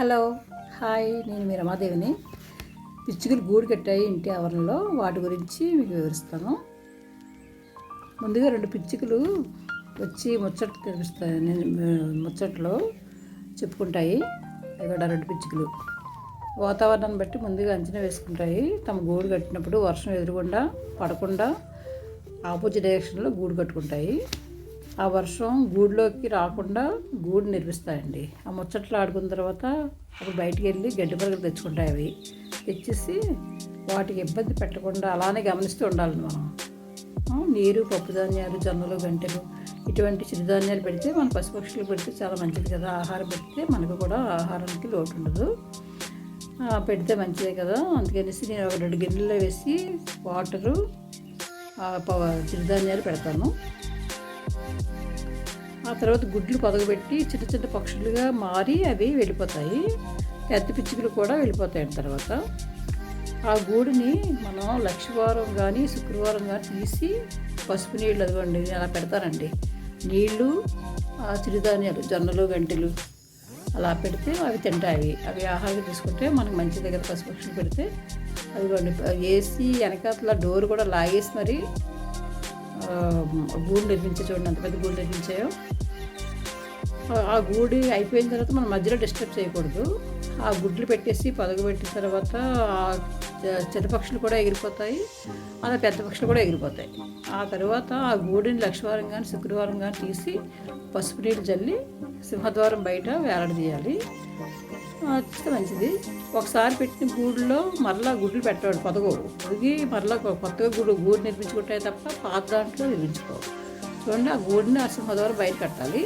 Hello. Hi నేను మీ రమాదేవిని. పిచ్చుకలు గూడు కట్టాయి ఇంటి ఆవరణలో. వాటి గురించి మీకు వివరిస్తాను. ముందుగా రెండు పిచ్చుకలు వచ్చి ముచ్చట కనిపిస్తాయి. నేను ముచ్చట్లో చెప్పుకుంటాయి. ఇక్కడ రెండు పిచ్చుకలు. వాతావరణాన్ని బట్టి ముందుగా అంచనా వేసుకుంటాయి. తమ గూడు కట్టినప్పుడు వర్షం ఎదురకుండా పడకుండా ఆపోజిట్ డైరెక్షన్లో గూడు కట్టుకుంటాయి. ఆ వర్షం గూడులోకి రాకుండా గూడు నిర్మిస్తాయండి. ఆ ముచ్చట్లు ఆడుకున్న తర్వాత అప్పుడు బయటికి వెళ్ళి గడ్డి పరుగులు తెచ్చుకుంటాయి అవి. తెచ్చేసి వాటికి ఇబ్బంది పెట్టకుండా అలానే గమనిస్తూ ఉండాలి మనం. నీరు పప్పు ధాన్యాలు జొన్నలు గంటెలు ఇటువంటి చిరుధాన్యాలు పెడితే మన పశుపక్షులు పెడితే చాలా మంచిది కదా. ఆహారం పెడితే మనకు కూడా ఆహారానికి లోటు ఉండదు. పెడితే మంచిదే కదా. అందుకనేసి నేను ఒక రెండు గిన్నెలో వేసి వాటరు చిరుధాన్యాలు పెడతాను. ఆ తర్వాత గుడ్లు పొదగబెట్టి చిన్న చిన్న పక్షులుగా మారి అవి వెళ్ళిపోతాయి. పెద్ద పిచ్చుకలు కూడా వెళ్ళిపోతాయి తర్వాత. ఆ గూడుని మనం లక్షవారం కానీ శుక్రవారం కానీ తీసి పసుపు నీళ్ళు అదిగోండి అలా పెడతారండి. నీళ్ళు ఆ చిరుధాన్యాలు జొన్నలు గంటెలు అలా పెడితే అవి తింటాయి. అవి ఆహారం తీసుకుంటే మనకు మంచి దగ్గర పశుపక్షులు పెడితే అదిగోండి వేసి వెనకాతల డోర్ కూడా లాగేసి మరి గూడు నిర్మించే చూడండి ఎంత పెద్ద గూడు నిర్మించాయో. ఆ- గూడి అయిపోయిన తర్వాత మనం మధ్యలో డిస్టర్బ్ చేయకూడదు. ఆ గుడ్లు పెట్టేసి పొదగబెట్టిన తర్వాత ఆ చిన్న పక్షులు కూడా ఎగిరిపోతాయి అలా పెద్ద పక్షులు కూడా ఎగిరిపోతాయి. ఆ తర్వాత ఆ గూడిని లక్షవారం కానీ శుక్రవారం కానీ తీసి పసుపు నీళ్ళు జల్లి సింహద్వారం బయట వేలాడదీయాలి. వస్తే మంచిది. ఒకసారి పెట్టిన గూడులో మరలా గుడ్లు పెట్టాడు పొదగవు పొదిగి మరలా కొత్తగా గూడు గూడు నిర్మించుకుంటాయి తప్ప పాత దాంట్లో నిర్మించుకోవు. చూడండి ఆ గూడిని అసలు సింహద్వారం బయట కట్టాలి.